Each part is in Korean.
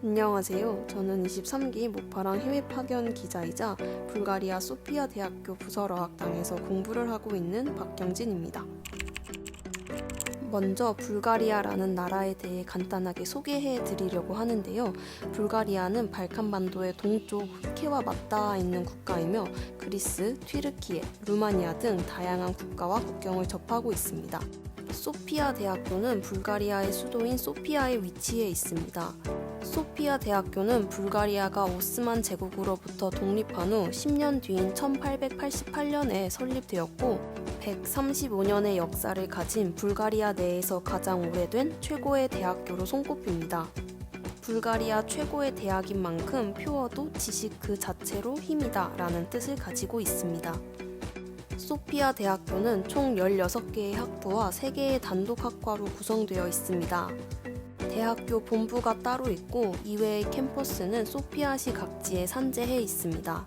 안녕하세요. 저는 23기 모파랑 해외 파견 기자이자 불가리아 소피아 대학교 부설어학당에서 공부를 하고 있는 박경진입니다. 먼저 불가리아라는 나라에 대해 간단하게 소개해 드리려고 하는데요. 불가리아는 발칸반도의 동쪽 흑해와 맞닿아 있는 국가이며 그리스, 튀르키예, 루마니아 등 다양한 국가와 국경을 접하고 있습니다. 소피아 대학교는 불가리아의 수도인 소피아에 위치해 있습니다. 소피아 대학교는 불가리아가 오스만 제국으로부터 독립한 후 10년 뒤인 1888년에 설립되었고 135년의 역사를 가진 불가리아 내에서 가장 오래된 최고의 대학교로 손꼽힙니다. 불가리아 최고의 대학인 만큼 표어도 지식 그 자체로 힘이다 라는 뜻을 가지고 있습니다. 소피아 대학교는 총 16개의 학부와 3개의 단독 학과로 구성되어 있습니다. 대학교 본부가 따로 있고 이외의 캠퍼스는 소피아시 각지에 산재해 있습니다.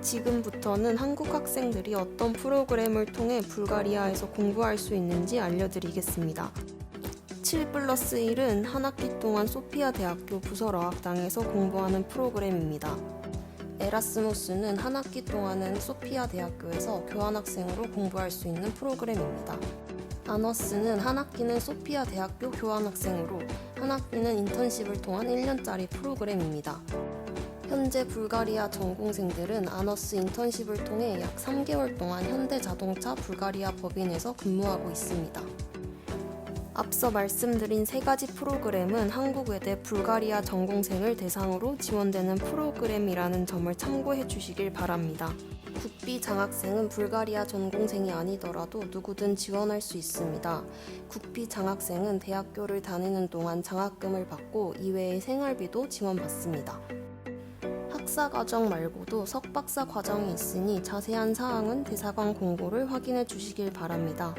지금부터는 한국 학생들이 어떤 프로그램을 통해 불가리아에서 공부할 수 있는지 알려드리겠습니다. 7 플러스 1은 한 학기 동안 소피아 대학교 부설어학당에서 공부하는 프로그램입니다. 에라스무스는 한 학기 동안은 소피아 대학교에서 교환학생으로 공부할 수 있는 프로그램입니다. 아너스는 한 학기는 소피아 대학교 교환학생으로 한 학기는 인턴십을 통한 1년짜리 프로그램입니다. 현재 불가리아 전공생들은 아너스 인턴십을 통해 약 3개월 동안 현대자동차 불가리아 법인에서 근무하고 있습니다. 앞서 말씀드린 세 가지 프로그램은 한국외대 불가리아 전공생을 대상으로 지원되는 프로그램이라는 점을 참고해 주시길 바랍니다. 국비 장학생은 불가리아 전공생이 아니더라도 누구든 지원할 수 있습니다. 국비 장학생은 대학교를 다니는 동안 장학금을 받고 이외의 생활비도 지원받습니다. 학사 과정 말고도 석박사 과정이 있으니 자세한 사항은 대사관 공고를 확인해 주시길 바랍니다.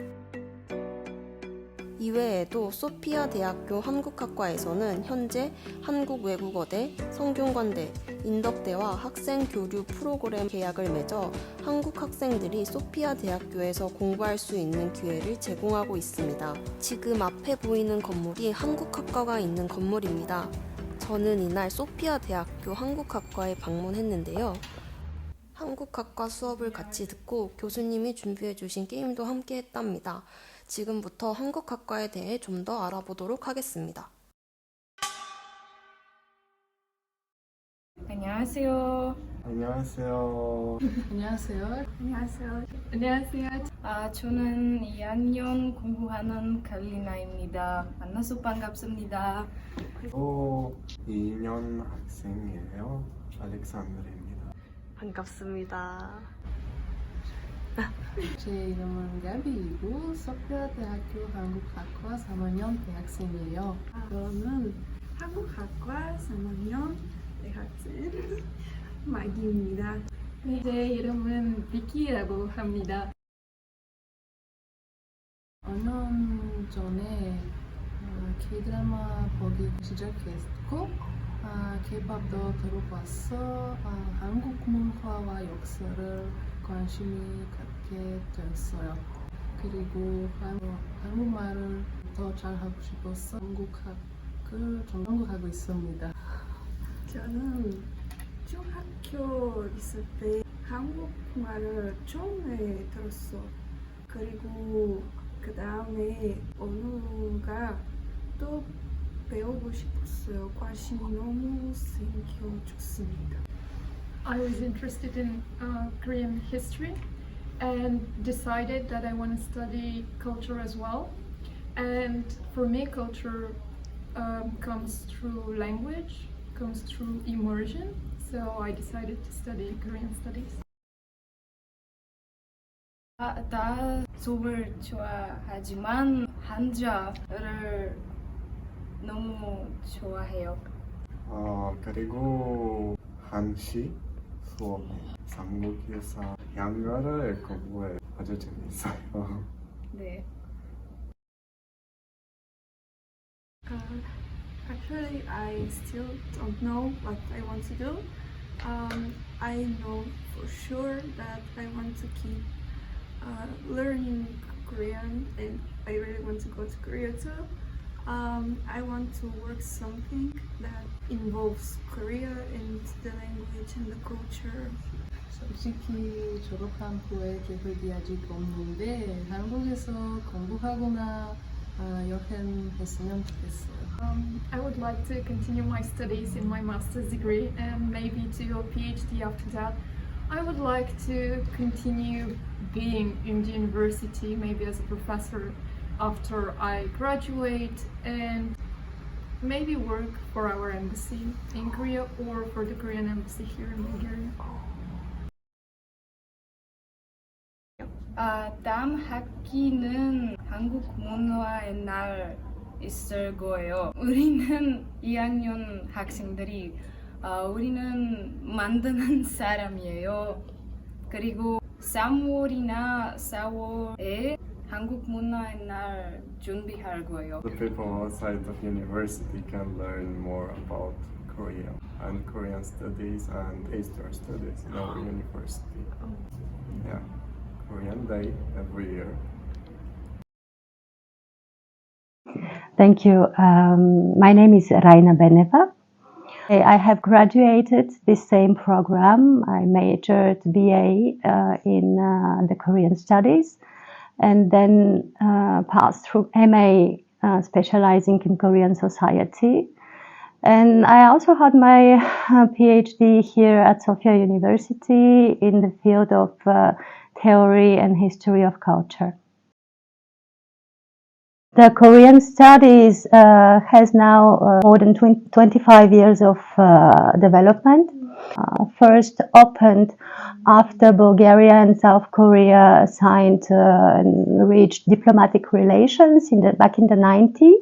이외에도 소피아 대학교 한국학과에서는 현재 한국외국어대, 성균관대, 인덕대와 학생 교류 프로그램 계약을 맺어 한국 학생들이 소피아 대학교에서 공부할 수 있는 기회를 제공하고 있습니다. 지금 앞에 보이는 건물이 한국학과가 있는 건물입니다. 저는 이날 소피아 대학교 한국학과에 방문했는데요. 한국학과 수업을 같이 듣고 교수님이 준비해 주신 게임도 함께 했답니다. 지금부터 한국학과에 대해 좀 더 알아보도록 하겠습니다. 안녕하세요. 안녕하세요. 안녕하세요. 안녕하세요. 안녕하세요. 아, 저는 2학년 공부하는 칼리나입니다. 만나서 반갑습니다. 저 2년 학생이에요. 알렉산드르입니다. 반갑습니다. 제 이름은 가비이고 서피아대학교 한국학과 3학년 대학생이에요. 저는 한국학과 3학년 대학생 마기입니다. 제 이름은 비키라고 합니다. 5년 전에 어, K-드라마 보기 시작했고 아, K-팝도 들어봤어 아, 한국 문화와 역사를 관심이 갖게 됐어요. 그리고 한국, 한국말을 더 잘하고 싶어서 한국학을 전공하고 있습니다. 저는 중학교 있을 때 한국말을 처음에 들었어. 그리고 그 다음에 언어가 또 배우고 싶었어요. 관심이 너무 생겨졌습니다. I was interested in uh, Korean history and decided that I want to study culture as well. And for me, culture um, comes through language, comes through immersion. So I decided to study Korean studies. 아, 다 수업을 좋아하지만 한자를 너무 좋아해요. 어, 그리고 한시 수업 삼국유사 양가를 공부해 아주 재밌어요. 네. Uh, actually, I still don't know what I want to do. Um, I know for sure that I want to keep uh, learning Korean and I really want to go to Korea too. Um, I want to work something that involves Korea and the language and the culture. 솔직히 졸업한 후에 계획이 아직 없는데 한국에서 공부하거나 아, 여행했으면 좋겠어요. Um, I would like to continue my studies in my master's degree and maybe do a PhD after that. I would like to continue being in the university, maybe as a professor After I graduate, and maybe work for our embassy in Korea or for the Korean embassy here in Bulgaria. 아, 다음 학기는 한국 문화의 날 있을 거예요. 우리는 2학년 학생들이 아, 우리는 만드는 사람이에요. 그리고 3월이나 4월에 한국 문화의 날 준비할 거예요. The people outside of university can learn more about Korea and Korean studies and history studies in our university. Yeah, Korean Day every year. Thank you. Um, my name is Raina Beneva. I I have graduated this same program. I majored BA uh, in uh, the Korean studies and then uh, passed through MA uh, specializing in Korean society. And I also had my uh, PhD here at Sofia University in the field of uh, theory and history of culture. The Korean studies uh, has now uh, more than 20, 25 years of development. Uh, first opened after Bulgaria and South Korea signed uh, and reached diplomatic relations in the, back in the 90s.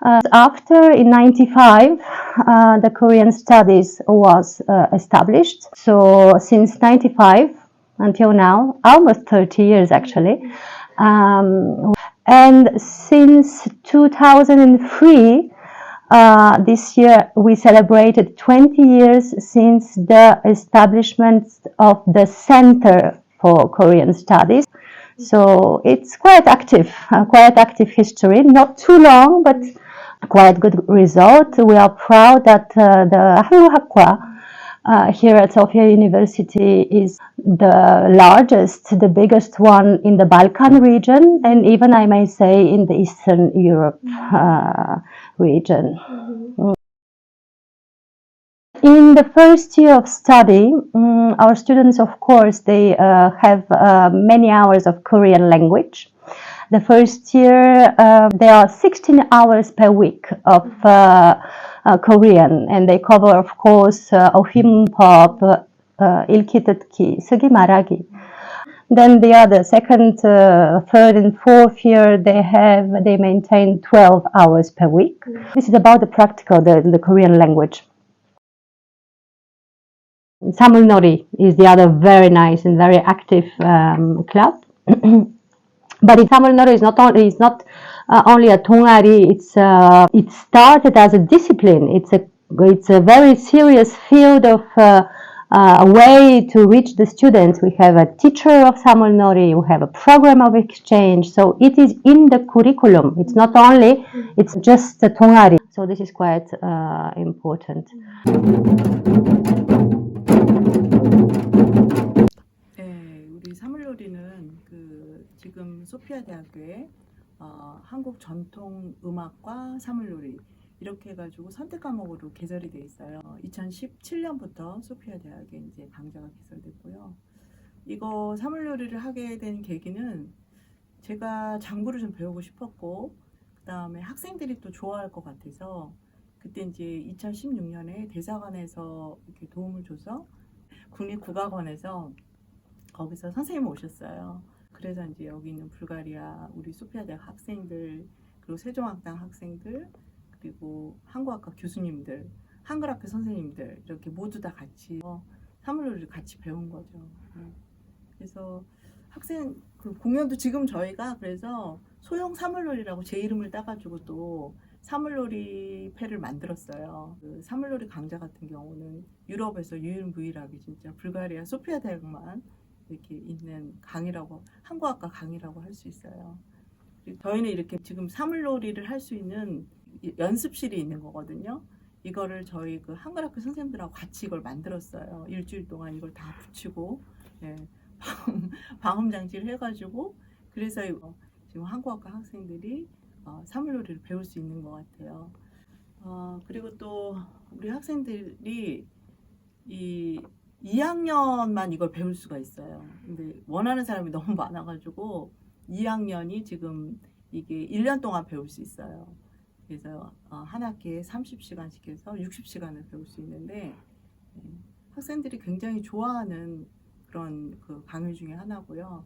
Uh, after, in 95, uh, the Korean studies was uh, established. So since 95 until now, almost 30 years actually, um, and since 2003, uh, this year we celebrated 20 years since the establishment of the Center for Korean Studies. So it's quite active, uh, quite active history. Not too long, but quite good result. We are proud that uh, the 한국학과 uh, here at Sofia University is the largest, the biggest one in the Balkan region, and even I may say in the Eastern Europe uh, region. Mm. In the first year of study, mm, our students, of course, they uh, have uh, many hours of Korean language. The first year, uh, there are 16 hours per week of uh, uh, Korean, and they cover, of course, uh, Ohim Pop, uh, uh Sugi Maragi. Then the other second, uh, third, and fourth year, they have they maintain 12 hours per week. Mm. This is about the practical, the, the Korean language. Samul Nori is the other very nice and very active um, club. But in Tamil Nadu, is not only—it's not, uh, only a tongari. it's, uh, it started as a discipline. It's a, it's a very serious field of uh, uh, a way to reach the students. We have a teacher of Samuel Nori, we have a program of exchange. So it is in the curriculum. It's not only, it's just a Tongari. So this is quite uh, important. 소피아 대학교에 어, 한국 전통 음악과 사물놀이 이렇게 해가지고 선택 과목으로 개설이 돼 있어요. 2017년부터 소피아 대학에 이제 강좌가 개설됐고요. 이거 사물놀이를 하게 된 계기는 제가 장구를 좀 배우고 싶었고 그 다음에 학생들이 또 좋아할 것 같아서 그때 이제 2016년에 대사관에서 이렇게 도움을 줘서 국립국악원에서 거기서 선생님 오셨어요. 그래서 이제 여기 있는 불가리아 우리 소피아 대학 학생들 그리고 세종학당 학생들 그리고 한국학과 교수님들 한글학교 선생님들 이렇게 모두 다 같이 어, 사물놀이를 같이 배운 거죠. 네. 그래서 학생 그 공연도 지금 저희가 그래서 소형 사물놀이라고 제 이름을 따가지고 또 사물놀이 패를 만들었어요. 그 사물놀이 강좌 같은 경우는 유럽에서 유일무이하게 진짜 불가리아 소피아 대학만 이렇게 있는 강의라고 한국학과 강의라고 할 수 있어요. 저희는 이렇게 지금 사물놀이를 할 수 있는 이- 연습실이 있는 거거든요. 이거를 저희 그 한글학교 선생님들하고 같이 이걸 만들었어요. 일주일 동안 이걸 다 붙이고 예, 방음, 방음 장치를 해가지고 그래서 이거 지금 한국학과 학생들이 어, 사물놀이를 배울 수 있는 것 같아요. 어, 그리고 또 우리 학생들이 이 2학년만 이걸 배울 수가 있어요. 근데 원하는 사람이 너무 많아가지고 2학년이 지금 이게 1년 동안 배울 수 있어요. 그래서 어, 한 학기에 30시간씩 해서 60시간을 배울 수 있는데 예, 학생들이 굉장히 좋아하는 그런 그 강의 중에 하나고요.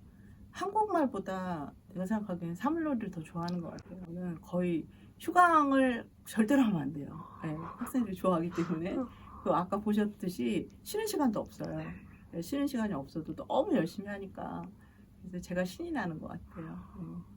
한국말보다 내가 생각하기에는 사물놀이를 더 좋아하는 것 같아요. 저는 거의 휴강을 절대로 하면 안 돼요. 예, 학생들이 좋아하기 때문에 그 아까 보셨듯이 쉬는 시간도 없어요. 예, 쉬는 시간이 없어도 너무 열심히 하니까 그래서 제가 신이 나는 것 같아요. 예.